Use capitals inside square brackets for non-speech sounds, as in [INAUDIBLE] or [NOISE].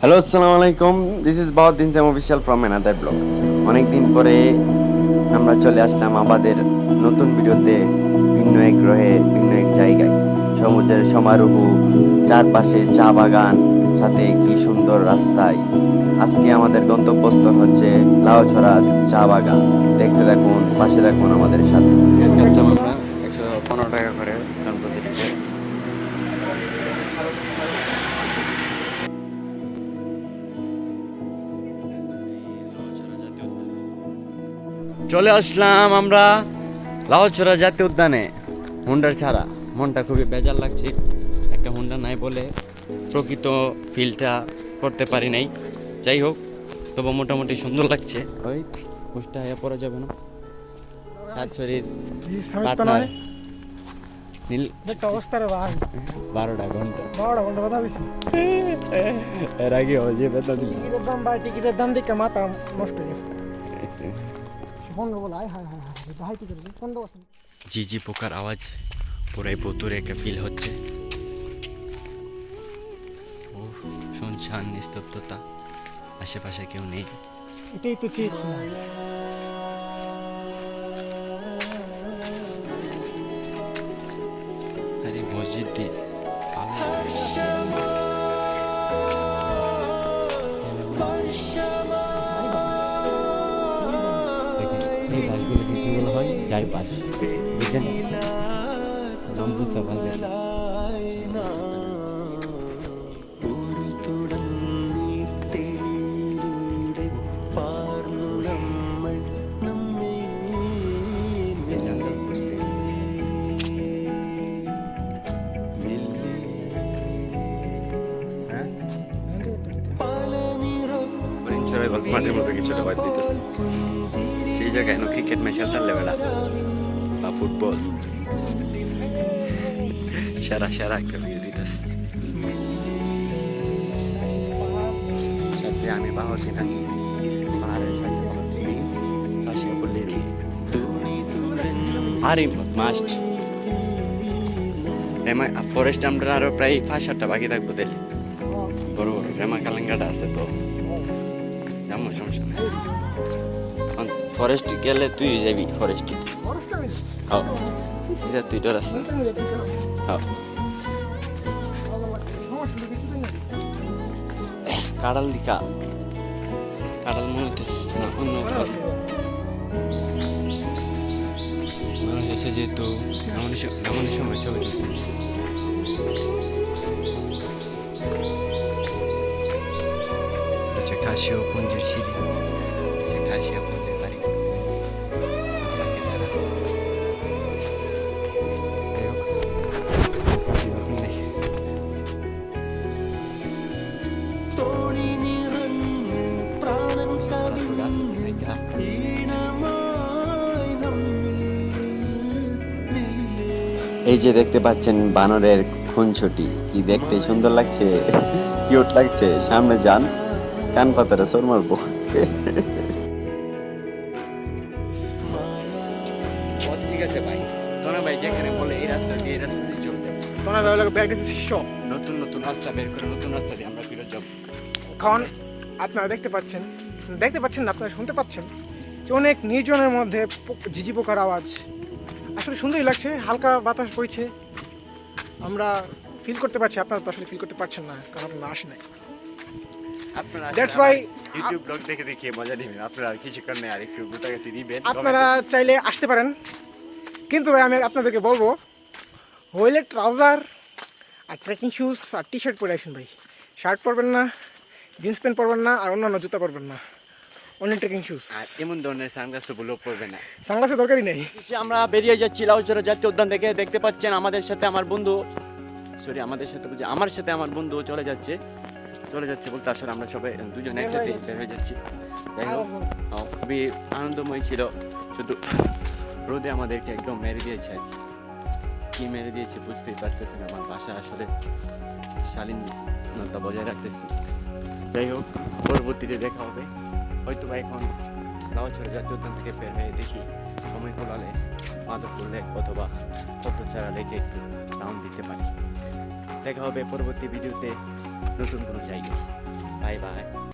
Hello আসসালামু আলাইকুম this is Bauddin Sam official from another blog অনেকদিন পরে আমরা চলে আসলাম আমাদের নতুন ভিডিওতে ভিন্ন এক গ্রহে, ভিন্ন এক জায়গায়। সমুদ্রের সমারোহ, চারপাশে চা বাগান, সাথে কি সুন্দর রাস্তায়। আজকে আমাদের গন্তব্যস্থল হচ্ছে লাউছড়া চা বাগান। দেখতে থাকুন, পাশে থাকুন আমাদের সাথে। চলে আসলাম আমরা লাউচড়া জাতীয় উদ্যানে। হুন্ডার ছাড়া। মনটা খুবই বেজার লাগছে। একটা হুন্ডা নাই বলে প্রকৃত ফিলটা করতে পারি নাই। যাই হোক তবু মোটামুটি সুন্দর লাগছে। ওই হুসটা হয়ে পড়া যাবে না। সাত শরীর পার্টনার। নীল অবস্থা রে ভাই। বারোটা ঘণ্টা। বারোটা ঘণ্টা কথা দিছি। এর আগে যে বেতন টিকিটের দাম ভাই টিকিটের দাম দেখে মাথা নষ্ট হয়ে গেছে। হায় হায় হায় হায় বছর ঝিঝি পোকার আওয়াজ পুরাই ভুতুরে একটা ফিল হচ্ছে ও শুনছান নিস্তব্ধতা আশেপাশে কেউ নেই এটাই তো চেয়েছিলাম আরে মসজিদ দিয়ে বাসগুলোকে কি বলা হয় যাই বাস বুঝলেন? নামবুসা মাঠের মতো কিছুটা বাদ দিতেছে। সেই জায়গায় এনো ক্রিকেট ম্যাচ খেলতে বেড়া বা ফুটবল সারা, সেরা একটা ভিউ দিতেছে। আমি পাশে পল্লীর আরে মাস্ট ফরেস্ট আমরা আরও প্রায় পাঁচ বাকি থাকব তাহলে বড় বড় রেমা কালাঙ্গাটা আছে তো। যেমন সমস্যা নেই। ফরেস্ট গেলে তুই যাবি ফরেস্টে হ্যাঁ এটা তুই তো রাস্তা। হ্যাঁ কাড়াল দিকা। কাড়াল মনে হইতেছে না অন্য। মানুষ এসে যেহেতু এমনই সময় ছবি কাশিও পুঞ্জের সিঁড়ি। হচ্ছে কাশিয়া পুঞ্জের বাড়ি। আপনাকে দেখে এই যে দেখতে পাচ্ছেন বানরের খুনছুটি কি দেখতে সুন্দর লাগছে [LAUGHS] কিউট লাগছে। সামনে যান। কান পাতারে সর মারবো। ঠিক আছে ভাই। তোরা ভাই যেখানে বলে এই রাস্তা দিয়ে এই রাস্তা দিয়ে চলতে তোমার ভালো লাগে ব্যাগ শিষ্য নতুন নতুন রাস্তা বের করে নতুন রাস্তা দিয়ে আমরা ফিরে যাব। এখন আপনারা দেখতে পাচ্ছেন দেখতে পাচ্ছেন না আপনারা শুনতে পাচ্ছেন যে অনেক নির্জনের মধ্যে ঝিঝি পোকার আওয়াজ। আসলে সুন্দরই লাগছে হালকা বাতাস বইছে। আমরা ফিল করতে পারছি আপনারা তো আসলে ফিল করতে পারছেন না কারণ আপনারা আসে নাই। আপনারা That's why- ইউটিউব ব্লগ দেখে দেখে মজা নেবেন। আপনারা কিছুক্ষণ নেই আর একটু গোটাগাতি দিবেন। আপনারা চাইলে আসতে পারেন। কিন্তু ভাই আমি আপনাদেরকে বলব হইলে ট্রাউজার আর ট্রেকিং শুজ আর টি শার্ট পরে আসেন ভাই। শার্ট পরবেন না জিন্স প্যান্ট পরবেন না আর অন্যান্য জুতা পরবেন না। অন্য ট্রেকিং শুজ আর এমন ধরনের সানগ্লাস তো ভুলেও পড়বে না। সানগ্লাসের দরকারই নেই। আমরা বেরিয়ে যাচ্ছি লাউচরা জাতীয় উদ্যান থেকে। দেখতে পাচ্ছেন আমাদের সাথে আমার বন্ধু সরি আমাদের সাথে বলছি আমার সাথে আমার বন্ধু চলে যাচ্ছে। চলে যাচ্ছে বলতে আসলে আমরা সবাই দুজনে একসাথে বের হয়ে যাচ্ছি। যাই হোক খুবই আনন্দময় ছিল। শুধু রোদে আমাদেরকে একদম মেরে দিয়েছে। আর কি। মেরে দিয়েছে বুঝতেই পারতেছেন আমার বাসা আসলে শালীনতা বজায় রাখতেছি। যাই হোক পরবর্তীতে দেখা হবে। হয়তো বা এখন লাউছড়া জাতীয় উদ্যান থেকে বের হয়ে দেখি সময় কোলালে মাধবপুর লেক অথবা পথচারা লেকে একটু রাউন্ড দিতে পারি। দেখা হবে পরবর্তী ভিডিওতে। নতুন কোনো জায়গায়। Bye bye.